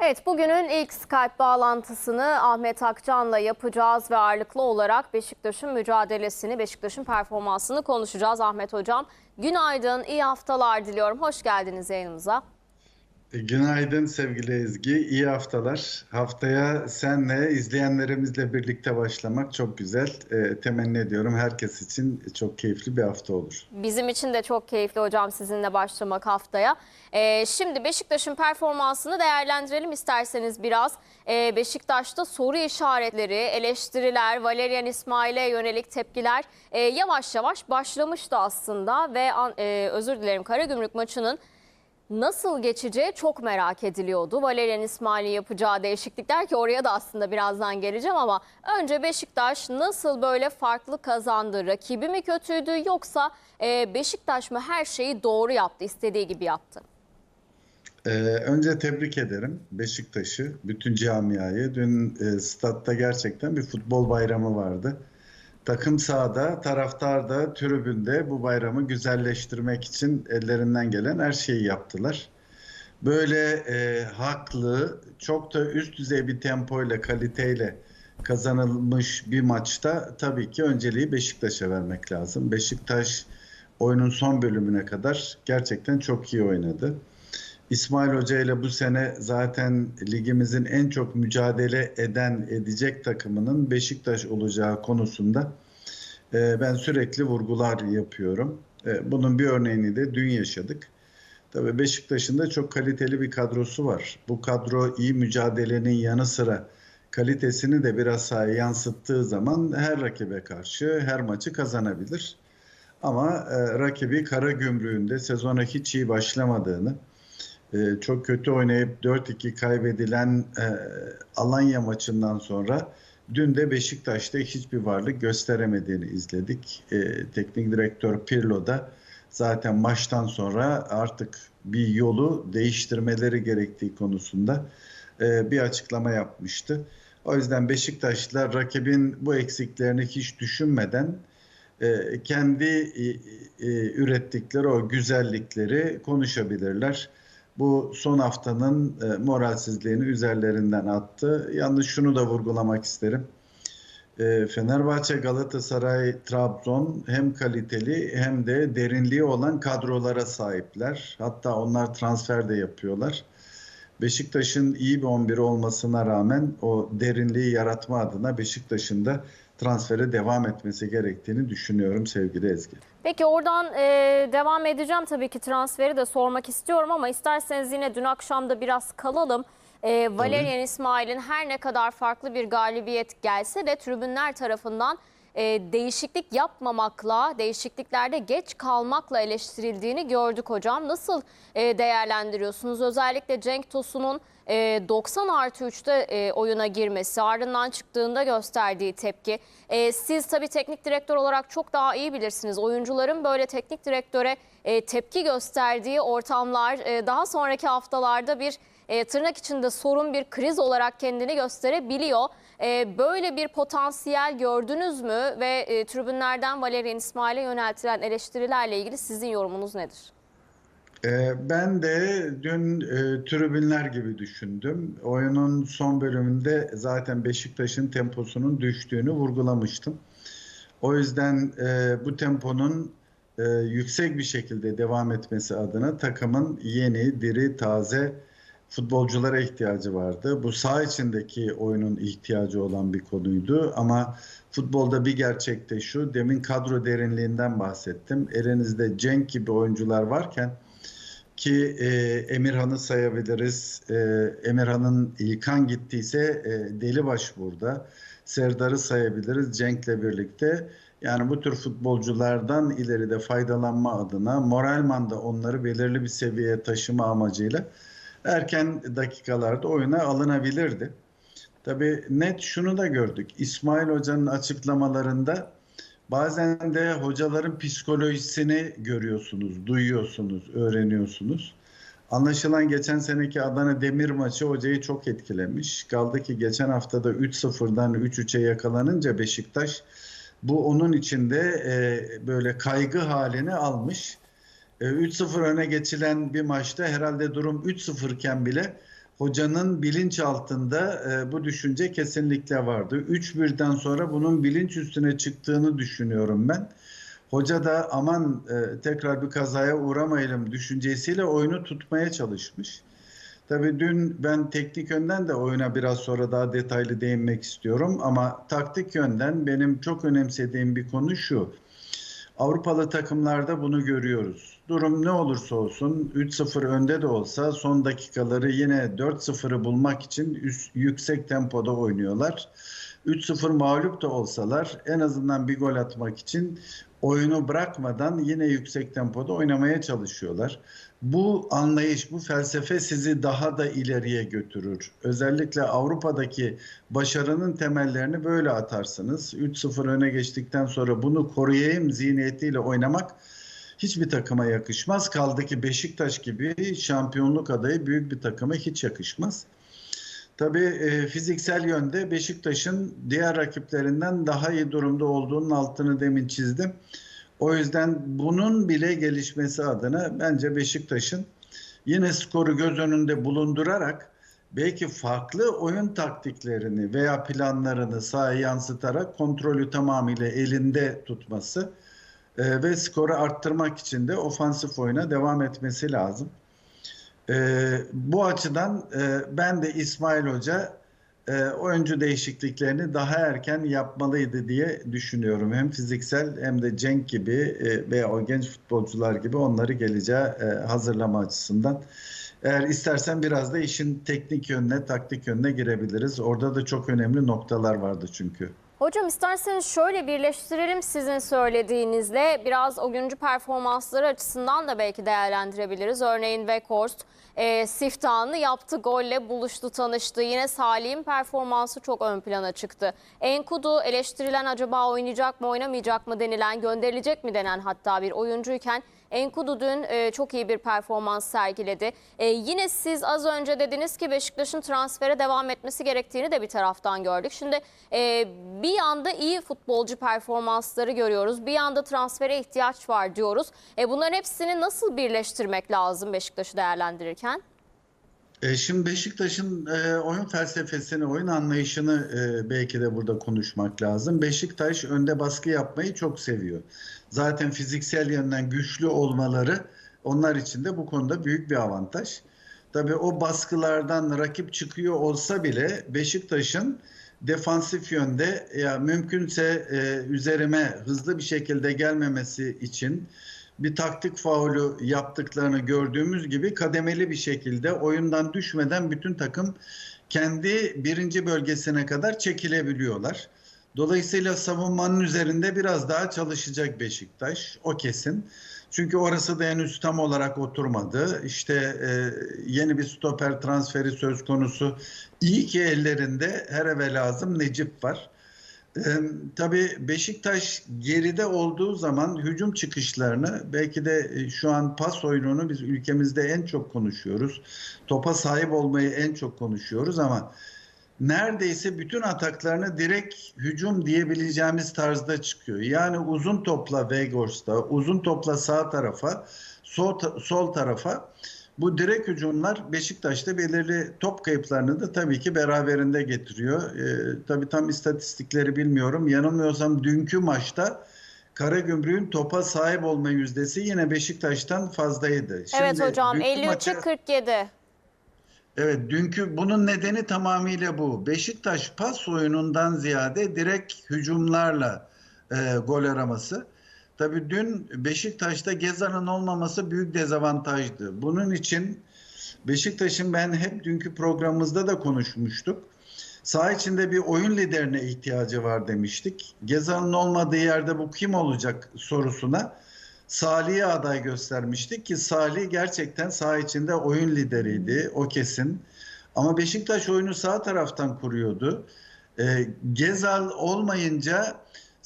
Evet bugünün ilk Skype bağlantısını Ahmet Akcan'la yapacağız ve ağırlıklı olarak Beşiktaş'ın mücadelesini, Beşiktaş'ın performansını konuşacağız Ahmet Hocam. Günaydın, iyi haftalar diliyorum. Hoş geldiniz yayınımıza. E, Günaydın sevgili Ezgi, iyi haftalar. Haftaya senle, izleyenlerimizle birlikte başlamak çok güzel. E, temenni ediyorum herkes için çok keyifli bir hafta olur. Bizim için de çok keyifli hocam sizinle başlamak haftaya. Ee, şimdi Beşiktaş'ın performansını değerlendirelim isterseniz biraz. Ee, Beşiktaş'ta soru işaretleri, eleştiriler, Valerian İsmail'e yönelik tepkiler e, yavaş yavaş başlamıştı aslında. Ve e, özür dilerim Karagümrük maçının nasıl geçeceği çok merak ediliyordu. Valerian İsmail'in yapacağı değişiklikler ki oraya da aslında birazdan geleceğim ama önce Beşiktaş nasıl böyle farklı kazandı? Rakibi mi kötüydü yoksa e, Beşiktaş mı her şeyi doğru yaptı, istediği gibi yaptı? E, önce tebrik ederim Beşiktaş'ı, bütün camiayı. Dün e, statta gerçekten bir futbol bayramı vardı. Takım sahada, taraftar da tribünde bu bayramı güzelleştirmek için ellerinden gelen her şeyi yaptılar. Böyle e, haklı, çok da üst düzey bir tempoyla, kaliteyle kazanılmış bir maçta tabii ki önceliği Beşiktaş'a vermek lazım. Beşiktaş oyunun son bölümüne kadar gerçekten çok iyi oynadı. İsmail Hoca ile bu sene zaten ligimizin en çok mücadele eden edecek takımının Beşiktaş olacağı konusunda e, ben sürekli vurgular yapıyorum. E, bunun bir örneğini de dün yaşadık. Tabii Beşiktaş'ın da çok kaliteli bir kadrosu var. Bu kadro iyi mücadelenin yanı sıra kalitesini de biraz sahaya yansıttığı zaman her rakibe karşı her maçı kazanabilir. Ama e, rakibi Karagümrük'ünde sezona hiç iyi başlamadığını, e, çok kötü oynayıp 4-2 kaybedilen e, Alanya maçından sonra dün de Beşiktaş'ta hiçbir varlık gösteremediğini izledik. E, teknik direktör Pirlo da zaten maçtan sonra artık bir yolu değiştirmeleri gerektiği konusunda bir açıklama yapmıştı. O yüzden Beşiktaşlılar rakibin bu eksiklerini hiç düşünmeden kendi ürettikleri o güzellikleri konuşabilirler. Bu son haftanın e, moralsizliğini üzerlerinden attı. Yalnız şunu da vurgulamak isterim. E, Fenerbahçe, Galatasaray, Trabzon hem kaliteli hem de derinliği olan kadrolara sahipler. Hatta onlar transfer de yapıyorlar. Beşiktaş'ın iyi bir 11 olmasına rağmen o derinliği yaratma adına Beşiktaş'ın da transfere devam etmesi gerektiğini düşünüyorum sevgili Ezgi. Peki oradan e, devam edeceğim tabii ki transferi de sormak istiyorum ama isterseniz yine dün akşam da biraz kalalım. E, Valerian İsmail'in her ne kadar farklı bir galibiyet gelse de tribünler tarafından e, değişiklik yapmamakla, değişikliklerde geç kalmakla eleştirildiğini gördük hocam. Nasıl e, değerlendiriyorsunuz? Özellikle Cenk Tosun'un e, 90 artı 3'te e, oyuna girmesi, ardından çıktığında gösterdiği tepki. E, siz tabii teknik direktör olarak çok daha iyi bilirsiniz. Oyuncuların böyle teknik direktöre e, tepki gösterdiği ortamlar e, daha sonraki haftalarda bir e, tırnak içinde sorun bir kriz olarak kendini gösterebiliyor. E, böyle bir potansiyel gördünüz mü ve e, tribünlerden Valerian İsmail'e yöneltilen eleştirilerle ilgili sizin yorumunuz nedir? Ee, Ben de dün e, tribünler gibi düşündüm. Oyunun son bölümünde zaten Beşiktaş'ın temposunun düştüğünü vurgulamıştım. O yüzden e, bu temponun e, yüksek bir şekilde devam etmesi adına takımın yeni, diri, taze futbolculara ihtiyacı vardı. Bu saha içindeki oyunun ihtiyacı olan bir konuydu ama futbolda bir gerçek de şu, demin kadro derinliğinden bahsettim. Elinizde Cenk gibi oyuncular varken ki e, Emirhan'ı sayabiliriz. E, Emirhan'ın İlkan gittiyse e, Delibaş burada. Serdar'ı sayabiliriz Cenk'le birlikte. Yani bu tür futbolculardan ileride faydalanma adına moralman da onları belirli bir seviyeye taşıma amacıyla erken dakikalarda oyuna alınabilirdi. Tabii net şunu da gördük. İsmail Hoca'nın açıklamalarında Bazen de hocaların psikolojisini görüyorsunuz, duyuyorsunuz, öğreniyorsunuz. Anlaşılan geçen seneki Adana Demir maçı hocayı çok etkilemiş. Kaldı ki geçen haftada 3-0'dan 3-3'e yakalanınca Beşiktaş bu onun içinde e, böyle kaygı halini almış. E, 3-0 öne geçilen bir maçta herhalde durum 3-0 iken bile hocanın bilinç altında e, bu düşünce kesinlikle vardı. 3-1'den sonra bunun bilinç üstüne çıktığını düşünüyorum ben. Hoca da aman e, tekrar bir kazaya uğramayalım düşüncesiyle oyunu tutmaya çalışmış. Tabii dün ben teknik yönden de oyuna biraz sonra daha detaylı değinmek istiyorum ama taktik yönden benim çok önemsediğim bir konu şu. Avrupalı takımlarda bunu görüyoruz. Durum ne olursa olsun 3-0 önde de olsa son dakikaları yine 4-0'ı bulmak için üst, yüksek tempoda oynuyorlar. 3-0 mağlup da olsalar en azından bir gol atmak için oyunu bırakmadan yine yüksek tempoda oynamaya çalışıyorlar. Bu anlayış, bu felsefe sizi daha da ileriye götürür. Özellikle Avrupa'daki başarının temellerini böyle atarsınız. 3-0 öne geçtikten sonra bunu koruyayım zihniyetiyle oynamak hiçbir takıma yakışmaz. Kaldı ki Beşiktaş gibi şampiyonluk adayı büyük bir takıma hiç yakışmaz. Tabii e, fiziksel yönde Beşiktaş'ın diğer rakiplerinden daha iyi durumda olduğunun altını demin çizdim. O yüzden bunun bile gelişmesi adına bence Beşiktaş'ın yine skoru göz önünde bulundurarak belki farklı oyun taktiklerini veya planlarını sahaya yansıtarak kontrolü tamamıyla elinde tutması e, ve skoru arttırmak için de ofansif oyuna devam etmesi lazım. E, bu açıdan e, ben de İsmail Hoca e, oyuncu değişikliklerini daha erken yapmalıydı diye düşünüyorum. Hem fiziksel hem de Cenk gibi e, veya o genç futbolcular gibi onları geleceğe e, hazırlama açısından. Eğer istersen biraz da işin teknik yönüne, taktik yönüne girebiliriz. Orada da çok önemli noktalar vardı çünkü. Hocam isterseniz şöyle birleştirelim sizin söylediğinizle. Biraz o günkü performansları açısından da belki değerlendirebiliriz. Örneğin Weghorst e, siftahını yaptı, golle buluştu, tanıştı. Yine Salih'in performansı çok ön plana çıktı. Enkudu eleştirilen acaba oynayacak mı, oynamayacak mı denilen, gönderilecek mi denen hatta bir oyuncuyken Enkudu dün e, çok iyi bir performans sergiledi. E, yine siz az önce dediniz ki Beşiktaş'ın transfere devam etmesi gerektiğini de bir taraftan gördük. Şimdi e, bir yanda iyi futbolcu performansları görüyoruz. Bir yanda transfere ihtiyaç var diyoruz. E, bunların hepsini nasıl birleştirmek lazım Beşiktaş'ı değerlendirirken? E, şimdi Beşiktaş'ın e, oyun felsefesini, oyun anlayışını e, belki de burada konuşmak lazım. Beşiktaş önde baskı yapmayı çok seviyor. Zaten fiziksel yönden güçlü olmaları onlar için de bu konuda büyük bir avantaj. Tabii o baskılardan rakip çıkıyor olsa bile Beşiktaş'ın defansif yönde ya mümkünse e, üzerime hızlı bir şekilde gelmemesi için bir taktik faulü yaptıklarını gördüğümüz gibi kademeli bir şekilde oyundan düşmeden bütün takım kendi birinci bölgesine kadar çekilebiliyorlar. Dolayısıyla savunmanın üzerinde biraz daha çalışacak Beşiktaş. O kesin. Çünkü orası da henüz tam olarak oturmadı. İşte e, yeni bir stoper transferi söz konusu. İyi ki ellerinde her eve lazım Necip var. Tabii Beşiktaş geride olduğu zaman hücum çıkışlarını belki de e, şu an pas oyununu biz ülkemizde en çok konuşuyoruz. Topa sahip olmayı en çok konuşuyoruz ama neredeyse bütün ataklarını direkt hücum diyebileceğimiz tarzda çıkıyor. Yani uzun topla Vegors'ta, uzun topla sağ tarafa, sol, sol tarafa bu direkt hücumlar Beşiktaş'ta belirli top kayıplarını da tabii ki beraberinde getiriyor. Ee, tabii tam istatistikleri bilmiyorum. Yanılmıyorsam dünkü maçta Karagümrük'ün topa sahip olma yüzdesi yine Beşiktaş'tan fazlaydı. evet hocam dünkü 53'e maçı- 47. Evet dünkü bunun nedeni tamamıyla bu. Beşiktaş pas oyunundan ziyade direkt hücumlarla e, gol araması. Tabii dün Beşiktaş'ta Gezal'ın olmaması büyük dezavantajdı. Bunun için Beşiktaş'ın ben hep dünkü programımızda da konuşmuştuk. Saha içinde bir oyun liderine ihtiyacı var demiştik. Gezal'ın olmadığı yerde bu kim olacak sorusuna Salih'e aday göstermiştik ki Salih gerçekten saha içinde oyun lideriydi. O kesin. Ama Beşiktaş oyunu sağ taraftan kuruyordu. E, Gezal olmayınca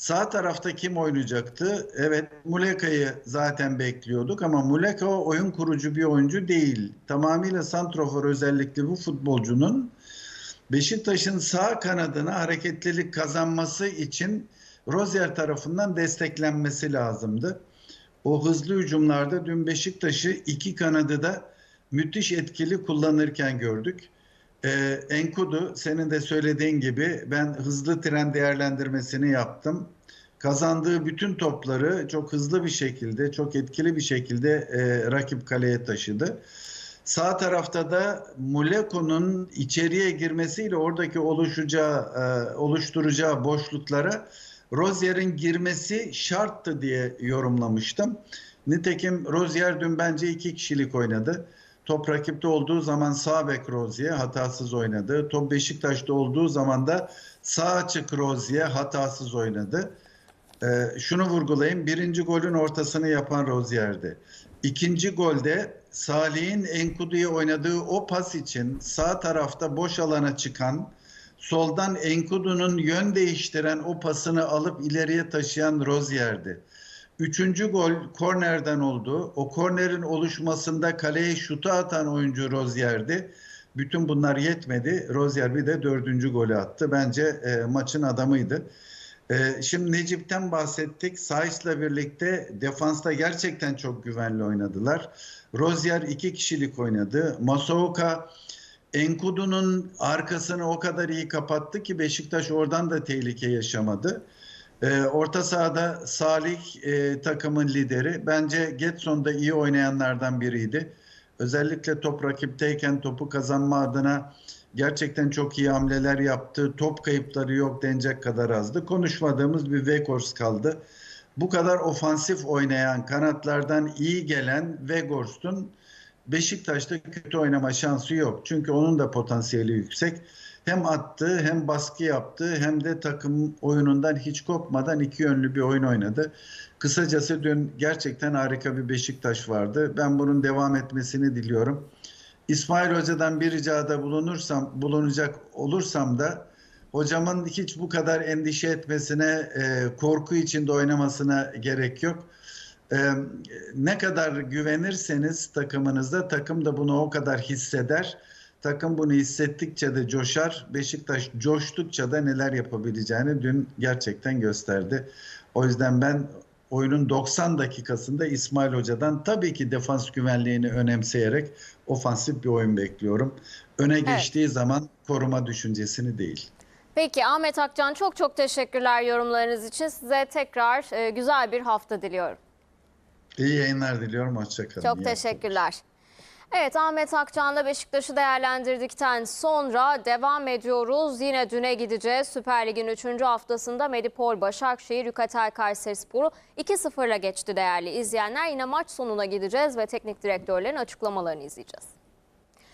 sağ tarafta kim oynayacaktı? Evet Muleka'yı zaten bekliyorduk ama Muleka oyun kurucu bir oyuncu değil. Tamamıyla santrofor özellikli bu futbolcunun Beşiktaş'ın sağ kanadına hareketlilik kazanması için Rozier tarafından desteklenmesi lazımdı. O hızlı hücumlarda dün Beşiktaş'ı iki kanadı da müthiş etkili kullanırken gördük. Ee, Enkudu senin de söylediğin gibi ben hızlı tren değerlendirmesini yaptım. Kazandığı bütün topları çok hızlı bir şekilde, çok etkili bir şekilde e, rakip kaleye taşıdı. Sağ tarafta da Muleko'nun içeriye girmesiyle oradaki oluşacağı, e, oluşturacağı boşluklara Rozier'in girmesi şarttı diye yorumlamıştım. Nitekim Rozier dün bence iki kişilik oynadı. Top rakipte olduğu zaman sağ bek Rozier hatasız oynadı. Top Beşiktaş'ta olduğu zaman da sağ açık Rozier hatasız oynadı. Ee, şunu vurgulayayım. Birinci golün ortasını yapan Rozier'di. İkinci golde Salih'in Enkudu'ya oynadığı o pas için sağ tarafta boş alana çıkan soldan Enkudu'nun yön değiştiren o pasını alıp ileriye taşıyan Rozier'di. Üçüncü gol kornerden oldu. O kornerin oluşmasında kaleye şutu atan oyuncu Rozier'di. Bütün bunlar yetmedi. Rozier bir de dördüncü golü attı. Bence e, maçın adamıydı. E, şimdi Necip'ten bahsettik. Sais'la birlikte defansta gerçekten çok güvenli oynadılar. Rozier iki kişilik oynadı. Masouka Enkudu'nun arkasını o kadar iyi kapattı ki Beşiktaş oradan da tehlike yaşamadı. Ee, orta sahada Salih e, takımın lideri. Bence Getson da iyi oynayanlardan biriydi. Özellikle top rakipteyken topu kazanma adına gerçekten çok iyi hamleler yaptı. Top kayıpları yok denecek kadar azdı. Konuşmadığımız bir Weghorst kaldı. Bu kadar ofansif oynayan, kanatlardan iyi gelen Weghorst'un Beşiktaş'ta kötü oynama şansı yok. Çünkü onun da potansiyeli yüksek. Hem attı hem baskı yaptı hem de takım oyunundan hiç kopmadan iki yönlü bir oyun oynadı. Kısacası dün gerçekten harika bir Beşiktaş vardı. Ben bunun devam etmesini diliyorum. İsmail Hoca'dan bir ricada bulunursam, bulunacak olursam da hocamın hiç bu kadar endişe etmesine, e, korku içinde oynamasına gerek yok. Ee, ne kadar güvenirseniz takımınızda takım da bunu o kadar hisseder. Takım bunu hissettikçe de coşar. Beşiktaş coştukça da neler yapabileceğini dün gerçekten gösterdi. O yüzden ben oyunun 90 dakikasında İsmail Hoca'dan tabii ki defans güvenliğini önemseyerek ofansif bir oyun bekliyorum. Öne geçtiği zaman koruma düşüncesini değil. Peki Ahmet Akcan çok çok teşekkürler yorumlarınız için. Size tekrar e, güzel bir hafta diliyorum. İyi yayınlar diliyorum. Hoşçakalın. Çok teşekkürler. Evet Ahmet Akcan'la Beşiktaş'ı değerlendirdikten sonra devam ediyoruz. Yine düne gideceğiz. Süper Lig'in 3. haftasında Medipol Başakşehir Yukatel Kayserispor'u 2-0'la geçti değerli izleyenler. Yine maç sonuna gideceğiz ve teknik direktörlerin açıklamalarını izleyeceğiz.